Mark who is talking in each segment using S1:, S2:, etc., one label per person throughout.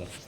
S1: দাদা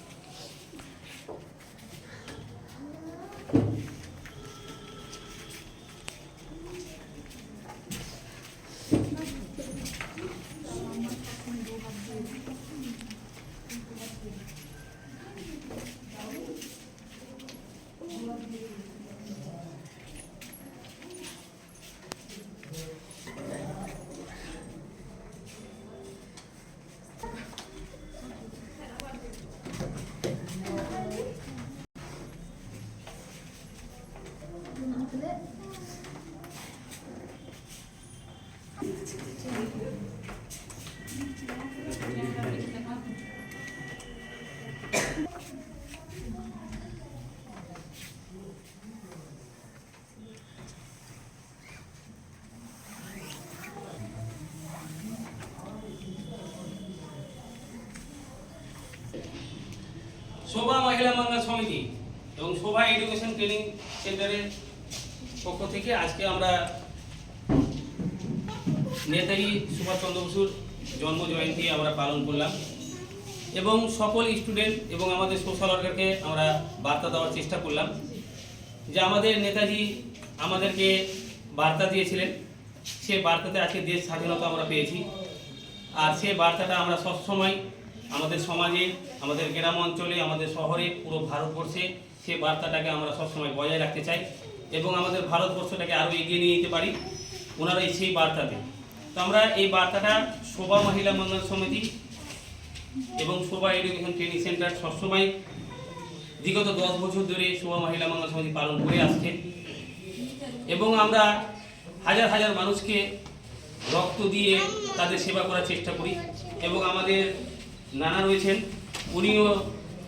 S1: শোভা মহিলা মঙ্গল সমিতি এবং শোভা এডুকেশন ট্রেনিং সেন্টারের পক্ষ থেকে আজকে আমরা নেতাজি সুভাষচন্দ্র বসুর জন্ম জয়ন্তী আমরা পালন করলাম। এবং সকল স্টুডেন্ট এবং আমাদের সোশ্যাল ওয়ার্কারকে আমরা বার্তা দেওয়ার চেষ্টা করলাম যে আমাদের নেতাজি আমাদেরকে বার্তা দিয়েছিলেন। সে বার্তাতে আজকে দেশ স্বাধীনতা আমরা পেয়েছি। আর সে বার্তাটা আমরা সবসময় আমাদের সমাজে, আমাদের গ্রাম অঞ্চলে, আমাদের শহরে, পুরো ভারতবর্ষে সে বার্তাটাকে আমরা সবসময় বজায় রাখতে চাই এবং আমাদের ভারতবর্ষটাকে আরও এগিয়ে নিয়ে যেতে পারি ওনারা এই সেই বার্তাতে তো আমরা এই বার্তাটা শোভা মহিলা মন্ডল সমিতি এবং শোভা এডুকেশন ট্রেনিং সেন্টার সবসময় বিগত দশ বছর ধরে শোভা মহিলা মঙ্গল সমিতি পালন করে আসছে এবং আমরা হাজার হাজার মানুষকে রক্ত দিয়ে তাদের সেবা করার চেষ্টা করি এবং আমাদের নানা রয়েছেন। উনিও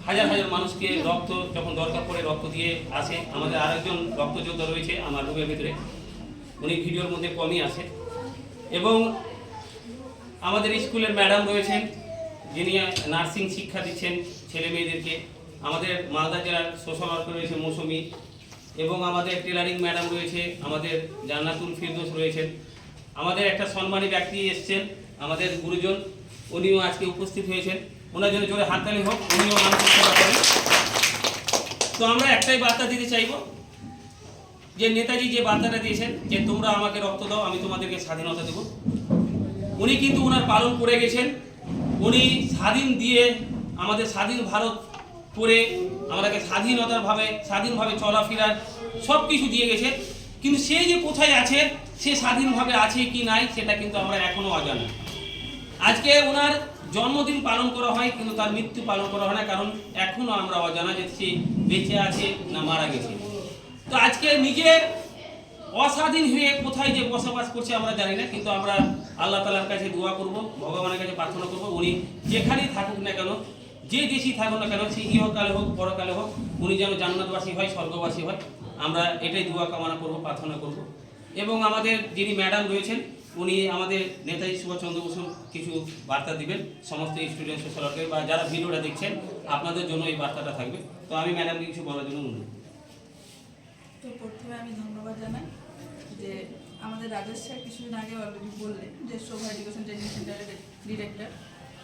S1: হাজার হাজার মানুষকে রক্ত, যখন দরকার পড়ে রক্ত দিয়ে আসে। আমাদের আরেকজন রক্তযোদ্ধা রয়েছে আমার রুমের ভিতরে। উনি ভিডিওর মধ্যে কমই আসে এবং আমাদের স্কুলের ম্যাডাম রয়েছেন, যিনি নার্সিং শিক্ষা দিচ্ছেন ছেলে মেয়েদেরকে। আমাদের মালদা জেলার সোশ্যাল ওয়ার্কার রয়েছে মৌসুমি। এবং আমাদের টেলারিং ম্যাডাম রয়েছে, আমাদের জান্নাতুল ফিরদোস রয়েছেন। আমাদের একটা সম্মানী ব্যক্তি এসছেন, আমাদের গুরুজন উনিও আজকে উপস্থিত হয়েছেন। ওনার জন্য জোরে হাততালি হোক, উনিও তো আমরা একটাই বার্তা দিতে চাইব, যে নেতাজি যে বার্তাটা দিয়েছেন, যে তোমরা আমাকে রক্ত দাও, আমি তোমাদেরকে স্বাধীনতা দেবো। উনি কিন্তু ওনার পালন করে গেছেন। উনি স্বাধীন দিয়ে আমাদের স্বাধীন ভারত করে আমাদেরকে স্বাধীনতার ভাবে, স্বাধীনভাবে চলাফেরার সব কিছু দিয়ে গেছে কিন্তু সে যে কোথায় আছে, সে স্বাধীনভাবে আছে কি নাই, সেটা কিন্তু আমরা এখনও অজানা। আজকে ওনার জন্মদিন পালন করা হয়, কিন্তু তার মৃত্যু পালন করা হয় না, কারণ এখনও আমরা অজানা যে সে বেঁচে আছে না মারা গেছে। তো আজকে নিজের অস্বাধীন হয়ে কোথায় যে বসবাস করছে আমরা জানি না, কিন্তু আমরা আল্লাহ তালার কাছে দোয়া করব, ভগবানের কাছে প্রার্থনা করব, উনি যেখানেই থাকুক না কেন, যে দেশেই থাকুক না কেন, সে ইহকালে হোক, পরকালে হোক, উনি যেন জান্নাতবাসী হয়, স্বর্গবাসী হয়, আমরা এটাই দোয়া কামনা করব, প্রার্থনা করব। এবং আমাদের যিনি ম্যাডাম রয়েছেন উনি আমাদের নেতাজি সুভাষচন্দ্র বসু কিছু বার্তা দিবেন সমস্ত স্টুডেন্ট সোশ্যাল ওয়ার্কার বা যারা ভিডিওটা দেখছেন, আপনাদের জন্য এই বার্তাটা থাকবে। তো আমি ম্যাডামকে কিছু বলার জন্য অনুরোধ।
S2: তো প্রথমে আমি ধন্যবাদ জানাই যে আমাদের রাজেশ স্যার কিছুদিন আগে অলরেডি বললেন যে শোভা এডুকেশন ট্রেনিং সেন্টারের ডিরেক্টর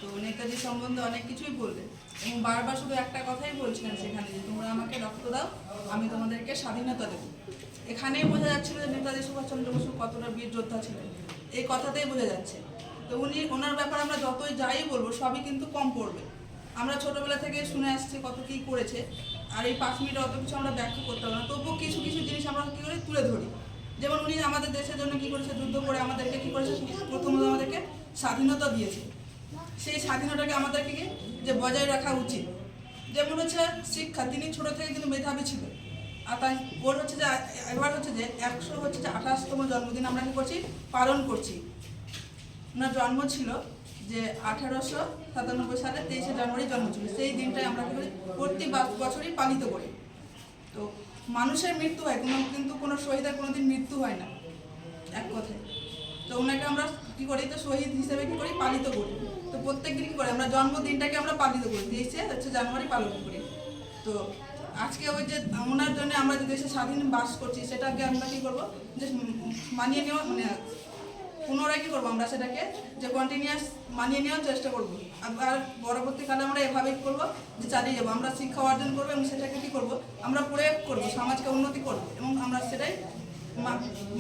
S2: তো নেতাজি সম্বন্ধে অনেক কিছুই বললেন এবং বারবার শুধু একটা কথাই বলছিলেন সেখানে যে, তোমরা আমাকে রক্ত দাও, আমি তোমাদেরকে স্বাধীনতা দেবো। এখানেই বোঝা যাচ্ছিল যে নেতাজি সুভাষচন্দ্র বসু কতটা বীর যোদ্ধা ছিলেন। এই কথাতেই বোঝা যাচ্ছে। তো উনি, ওনার ব্যাপারে আমরা যতই যাই বলব, সবই কিন্তু কম পড়বে। আমরা ছোটবেলা থেকে শুনে আসছি কত কী করেছে, আর এই পাঁচ মিনিটে অত কিছু আমরা ব্যাখ্যা করতে পারব না। তবুও কিছু কিছু জিনিস আমরা কী করি তুলে ধরি। যেমন উনি আমাদের দেশের জন্য কী করেছে, যুদ্ধ করে আমাদেরকে কী করেছে, প্রথমত আমাদেরকে স্বাধীনতা দিয়েছে। সেই স্বাধীনতাকে আমাদেরকে যে বজায় রাখা উচিত। যেমন হচ্ছে শিক্ষা, তিনি ছোট থেকে কিন্তু মেধাবী ছিল আর তাই ওর হচ্ছে যে, এবার হচ্ছে যে একশো হচ্ছে যে আঠাশতম জন্মদিন আমরা কী করছি? পালন করছি। ওনার জন্ম ছিল যে আঠারোশো সাতানব্বই সালে তেইশে জানুয়ারি জন্ম ছিল সেই দিনটাই আমরা কি করি? প্রতি বছরই পালিত করি। তো মানুষের মৃত্যু হয়, কোনো, কিন্তু কোনো শহীদের কোনোদিন মৃত্যু হয় না, এক কথায়। তো ওনাকে আমরা কি করি? তো শহীদ হিসেবে কি করি? পালিত করি। তো প্রত্যেক দিন কি করি। আমরা জন্মদিনটাকে আমরা পালিত করি। তেইশে হচ্ছে জানুয়ারি পালন করি। তো আজকে ওই যে ওনার জন্য আমরা যে দেশে স্বাধীন বাস করছি, সেটাকে আমরা কি করব? যে মানিয়ে নেওয়া মানে পুনরায় কী করব আমরা সেটাকে? যে কন্টিনিউয়াস মানিয়ে নেওয়ার চেষ্টা করব। আর- পরবর্তীকালে আমরা এভাবেই করব যে চালিয়ে যাব। আমরা শিক্ষা অর্জন করব এবং সেটাকে কী করব? আমরা প্রয়োগ করব, সমাজকে উন্নতি করব এবং আমরা সেটাই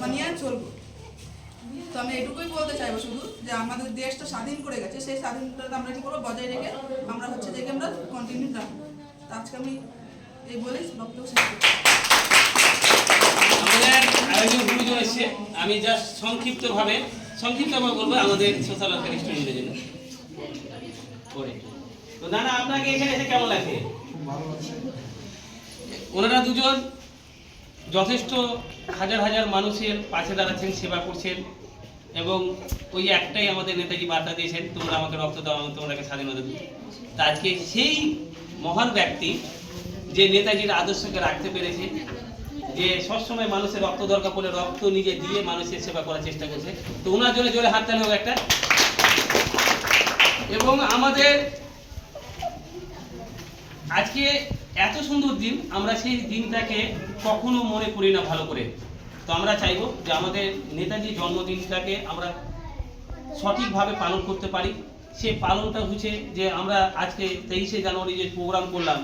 S2: মানিয়ে চলবো। তো আমি এটুকুই বলতে চাইব শুধু যে আমাদের দেশটা স্বাধীন করে গেছে, সেই স্বাধীনতা আমরা কি করব বজায় রেখে আমরা হচ্ছে যে আমরা কন্টিনিউ রাখব আজকে আমি
S1: আমাদের আমি সংক্ষিপ্তভাবে সংক্ষিপ্তভাবে বলব আমাদের সোশ্যাল জন্য। তো দাদা আপনাকে এখানে এসে কেমন লাগছে ওনারা দুজন যথেষ্ট হাজার হাজার মানুষের পাশে দাঁড়াচ্ছেন, সেবা করছেন এবং ওই একটাই আমাদের নেতাজি বার্তা দিয়েছেন, তোমরা আমাকে রক্ত দাও, আমি তোমাদেরকে স্বাধীনতা দিই। তা আজকে সেই মহান ব্যক্তি যে নেতাজির আদর্শকে রাখতে পেরেছে, যে সবসময় মানুষের রক্ত দরকার পড়লে রক্ত নিজে দিয়ে মানুষের সেবা করার চেষ্টা করছে। তো ওনার জন্য জোরে হাত তালি একটা। এবং আমাদের আজকে এত সুন্দর দিন, আমরা সেই দিনটাকে কখনো মনে করি না ভালো করে। তো আমরা চাইব যে আমাদের নেতাজির জন্মদিনটাকে আমরা সঠিকভাবে পালন করতে পারি। সে পালনটা হচ্ছে যে আমরা আজকে তেইশে জানুয়ারি যে প্রোগ্রাম করলাম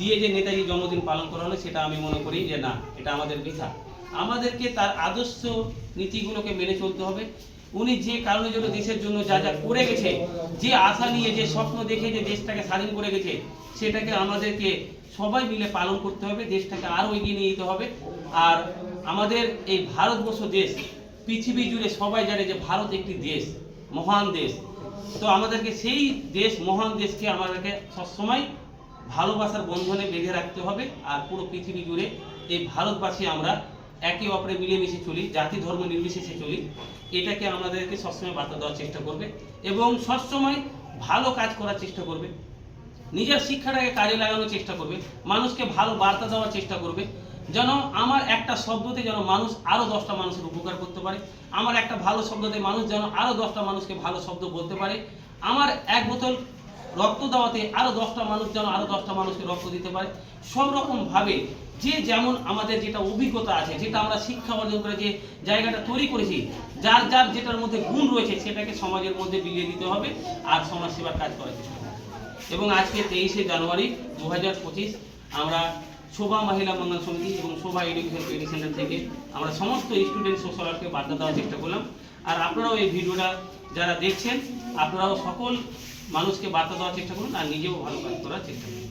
S1: দিয়ে যে নেতাজির জন্মদিন পালন করা হলো সেটা আমি মনে করি যে না, এটা আমাদের বৃথা আমাদেরকে তার আদর্শ নীতিগুলোকে মেনে চলতে হবে। উনি যে কারণের জন্য দেশের জন্য যা যা করে গেছে, যে আশা নিয়ে, যে স্বপ্ন দেখে, যে দেশটাকে স্বাধীন করে গেছে, সেটাকে আমাদেরকে সবাই মিলে পালন করতে হবে, দেশটাকে আরও এগিয়ে নিয়ে যেতে হবে। আর আমাদের এই ভারতবর্ষ দেশ, পৃথিবী জুড়ে সবাই জানে যে ভারত একটি দেশ, মহান দেশ। তো আমাদেরকে সেই দেশ, মহান দেশকে আমাদেরকে সবসময় ভালোবাসার বন্ধনে বেঁধে রাখতে হবে আর পুরো পৃথিবী জুড়ে এই ভারতবাসী আমরা একে অপরে মিলেমিশে চলি, জাতি, ধর্ম নির্বিশেষে চলি। এটাকে আমাদেরকে সবসময় বার্তা দেওয়ার চেষ্টা করবে এবং সবসময় ভালো কাজ করার চেষ্টা করবে। নিজের শিক্ষাটাকে কাজে লাগানোর চেষ্টা করবে, মানুষকে ভালো বার্তা দেওয়ার চেষ্টা করবে, যেন আমার একটা শব্দতে যেন মানুষ আরও দশটা মানুষের উপকার করতে পারে, আমার একটা ভালো শব্দতে মানুষ যেন আরও দশটা মানুষকে ভালো শব্দ বলতে পারে, আমার এক বোতল রক্ত দেওয়াতে আরও দশটা মানুষ যেন আরও দশটা মানুষকে রক্ত দিতে পারে। সব রকমভাবে যে যেমন আমাদের যেটা অভিজ্ঞতা আছে, যেটা আমরা শিক্ষা অর্জন করে যে জায়গাটা তৈরি করেছি, যার যার যেটার মধ্যে গুণ রয়েছে সেটাকে সমাজের মধ্যে বিলিয়ে দিতে হবে আর সমাজ সেবার কাজ করার চেষ্টা এবং আজকে তেইশে জানুয়ারি দু হাজার পঁচিশ আমরা শোভা মহিলা মঙ্গল সমিতি এবং শোভা এডুকেশন ট্রেনিং সেন্টার থেকে আমরা সমস্ত স্টুডেন্ট সোশ্যালকে বার্তা দেওয়ার চেষ্টা করলাম। আর আপনারাও এই ভিডিওটা যারা দেখছেন, আপনারাও সকল মানুষকে বার্তা দেওয়ার চেষ্টা করুন আর নিজেও ভালো কাজ করার চেষ্টা করুন।